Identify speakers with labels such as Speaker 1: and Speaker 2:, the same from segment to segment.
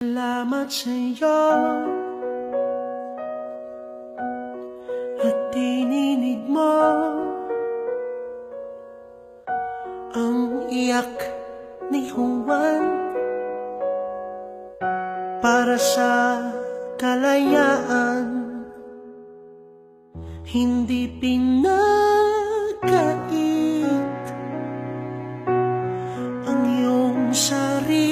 Speaker 1: Salamat sa'yo At tininig mo Ang iyak ni Juan Para sa kalayaan. Hindi pinagkait Ang iyong sarili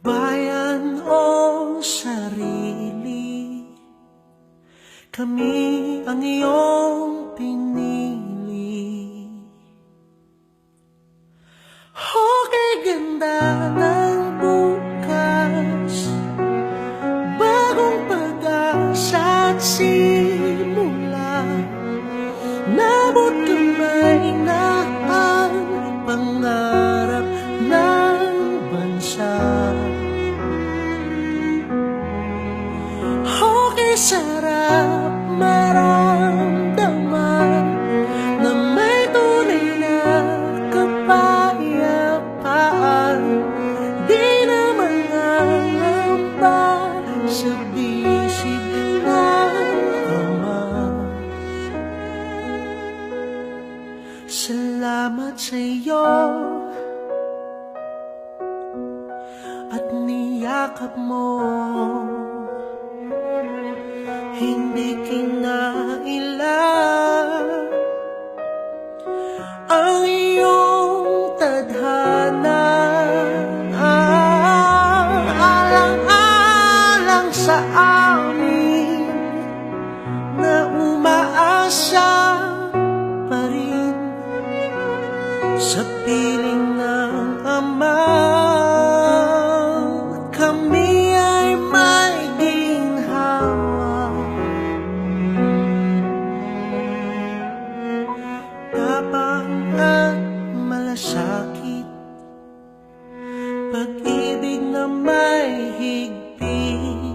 Speaker 1: Bayan o sarili Kami ang iyong sarap maramdaman Na may tunay na kapayapaan. Di naman nangamba sa bisig ng ama. Salamat sa iyo At niyakap mo Hindi kinailan Ang iyong tadhana. Alang-alang sa amin Na umaasa pa rin sa piling ng ama Pag-ibig na may higpit.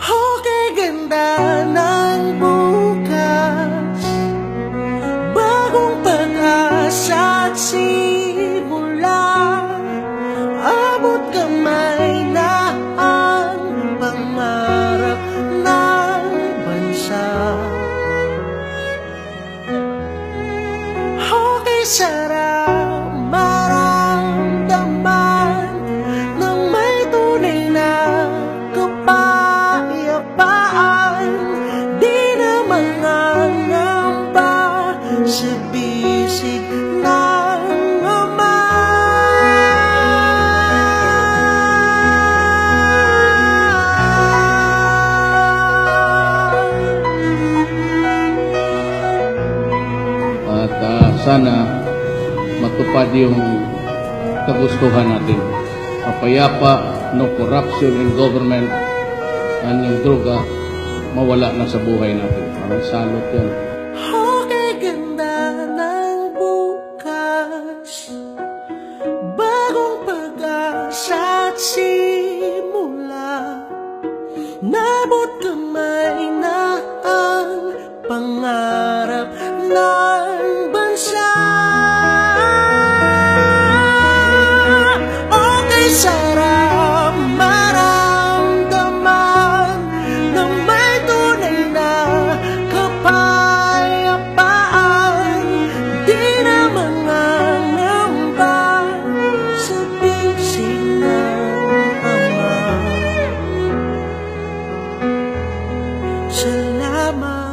Speaker 1: Okay, ganda ng bukas. Bagong pag-asa at simula. Abot kamay na ang pangarap ng bansa. Okay, sarap
Speaker 2: sana matupad yung kagustuhan natin. Mapayapa, no corruption in government, and yung droga mawala na sa buhay natin. Parang salot yan.
Speaker 1: Okay, ganda ng bukas Bagong pag-asa at simula na ang pangarap ng Salamat